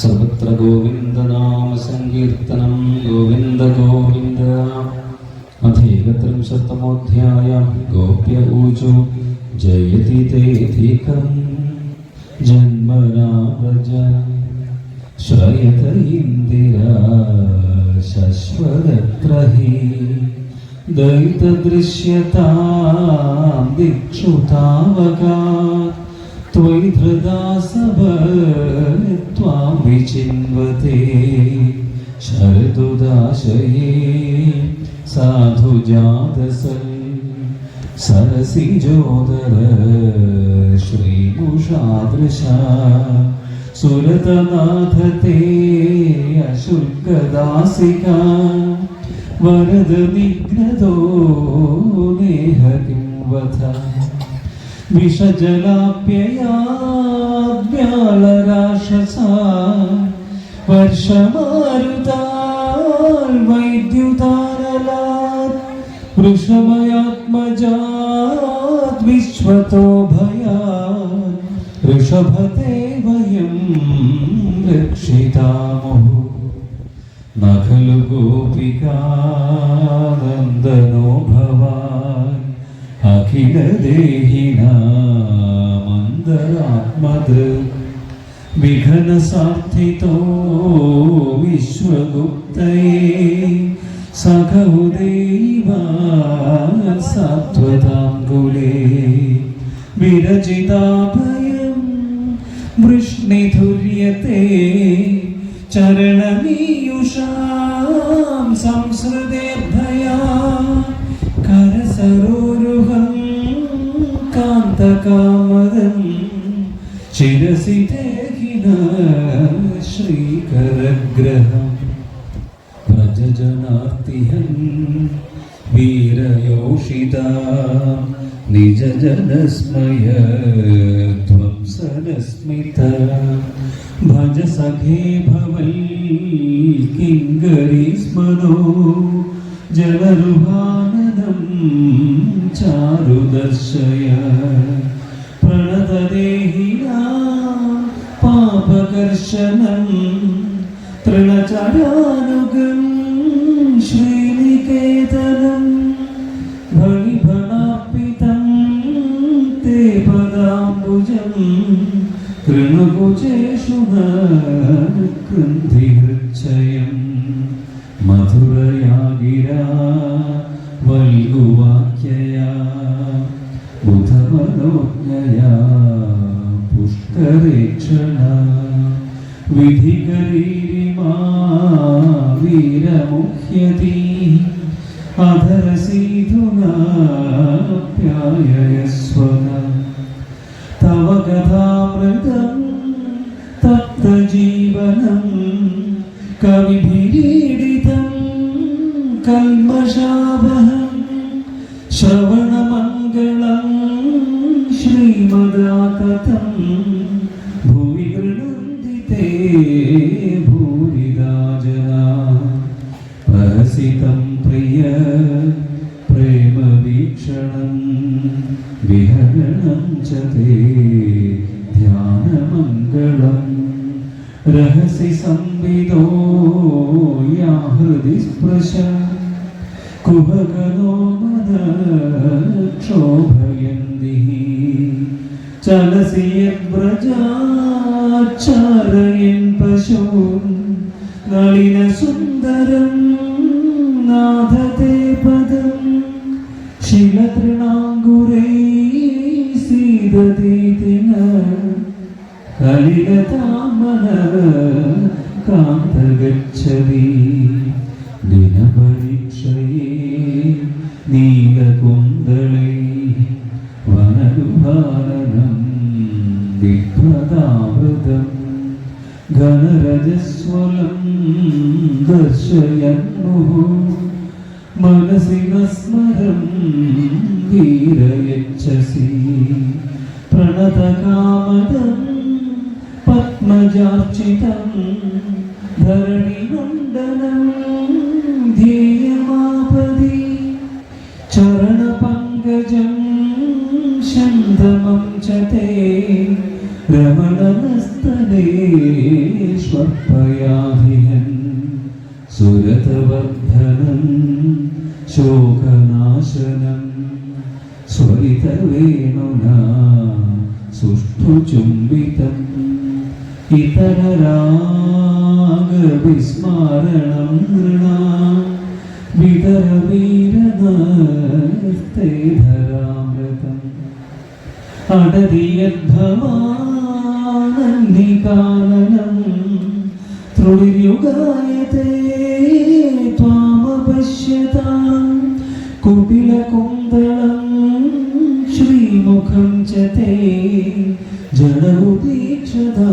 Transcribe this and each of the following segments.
സർവത്ര ഗോവിന്ദനാമസങ്കീർത്തനം ഗോവിന്ദ ഗോവിന്ദ. അധീകത്രിംശത്തമോധ്യായ ഗോപ്യ ഊജു ജയതി തേധികം ജന്മനാ വ്രജ. ശ്രയത ഇന്ദിര ശശ്വതത്ര ഹി ദൈതദൃശ്യതാം ദിക്ഷു താവകാत् त्वयि धृदा त्वां विचिन्वते शरदुदाशये साधु जातसल् सरसिजोदर श्रीमुषादृशा सुरतनाथ ते अशुल्कदासिका वरद निग्रदो नेह किं വിഷജലാപ്യയാളരാശസ വർഷമാരുതാൽ വൈദ്യുതാരലാൽ വൃഷഭയാത്മജാത് വിശ്വതോ ഭയാ ഋഷഭത്തെ വയം രക്ഷിതാമോ? നഖലു ഗോപികാനന്ദനോ ഭ ഹിതദേഹിന മന്ദരാത്മദൃ വിഘനസാർത്ഥിതോ വിശ്വഗുപ്തയേ സഖൗദൈവാത്വതാംഗുലേ വിരചിതാഭയം വൃഷ്ണിധുര്യത്തെ ചരണമീയുഷാം സംസൃതേർഭയാ കരസരോ കാമതം ശിരസിദേഹിന ശ്രീകരഗ്രഹം വ്രജജനാർത്തിഹൻ വീരയോഷിത. നിജജനസ്മയ ധ്വംസനസ്മിത ഭജ സഖേ ഭവൽ കിങ്കരി സ്മരോ ജലരുഹാനദം ചാരുദർശയ. പാപകർഷണം തൃണചരാനുഗം ശ്രീനികേതനം ഭണിഭണാപിതം തേ പദാംബുജം തൃണകുചേഷു കൃന്ധിഹൃച്ചയം മധുരയാഗിരാ വൽഗുവാക്യയാ സർവലോകയാ പുഷ്കരേക്ഷണ വിധികരീരിമാ വീരമുഹ്യതി അധരസീധുനാപ്യായസ്വനാ श्रीमदाततं भुवि गृह्णन्ति ते भूरिदा जना प्रहसितं प्रिय प्रेमवीक्षणं विहरणं च ते ध्यानमङ्गलम् रहसि संविदो या हृदि स्पृश कुहकनो क्षोभयन्दिः ചലസിയബ്രജാചാരയൻ പശു നളിന സുന്ദരം നാഥതേ പദം ശിലതൃണാങ്കുരൈ സീതീതിന കലില ഘനരജസ്വലം ദർശയന്നു മനസിനസ്മരം വീരയച്ഛസി പ്രണതകാമദം പത്മജാർച്ചിതം ധരണിമണ്ഡലം ധീയമാപതി ചരണപങ്കജം ശന്തമം ചേ രമണ രമണനസ്തനേഷ്വർപ്പയാഹിഹൻ സുരതവർദ്ധനം ശോകനാശനം സ്വരിതവേണുന സുഷ്ഠുചുംബിതം ഇതരരാഗവിസ്മാരണം നൃണാം വിതരവീരനസ്തേ ധരാമൃതം അടതിയദ്ഭവാനന്ദികാനനം ത്രുളിയുഗായത്തെ ത്വാമപശ്യതാം കുടിലകുന്തളം ശ്രീമുഖം ച തേ ജഡമുദീക്ഷതാ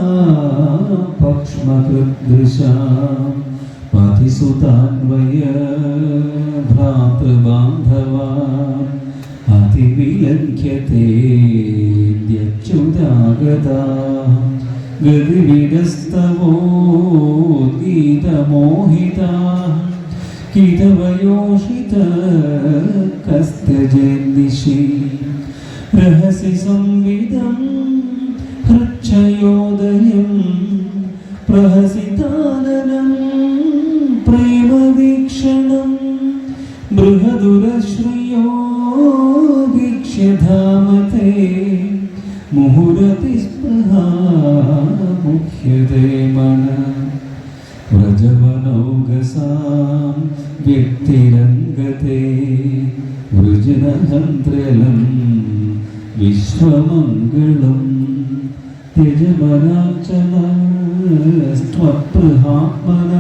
പക്ഷ്മകൃദൃശാം പതിസുതാന്വയ ഭ്രാതൃബാന്ധവാ. അതിവിലംഘ്യത്തെ ഗതിവിടസ്തവോ ഗീതമോഹിതാ കിതവയോഷിത കസ്തജന്ദിശി രഹസി സംവിധം ഹൃക്ഷയോദയം പ്രഹസിതാനനം പ്രേമവീക്ഷണം ബൃഹദുരശ്രിയോ വീക്ഷ്യധാമത്തെ മുഹുരതിസ്പൃഹാ മുഖ്യതേ മന വ്രജവനൗകസാം വ്യക്തിരംഗത്തെ വൃജനഹന്ത്രലം വിശ്വമംഗളം. ത്യജമനാചലസ്ത്വപ്രഹാത്മന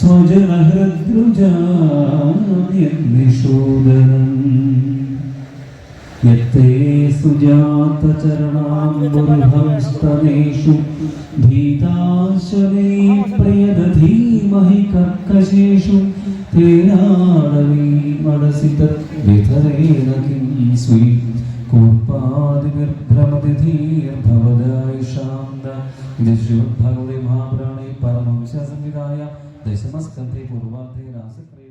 സ്വജനഹൃദ്രുജാനിഷോദനം यत्ते सुजात सुजातचरणाम्बुर्भंस्तनेषु भीताशने प्रियदधीमहि कर्कशेषु तेनाडवीमनसि तद्वितरेण किं सुयि कोपादिभिर्भ्रमतिधीर्भवदायुषान्द इति श्रीमद्भगवते महापुराणे परमहंससंहिताया दशमस्कन्धे पूर्वार्धे रासक्रिया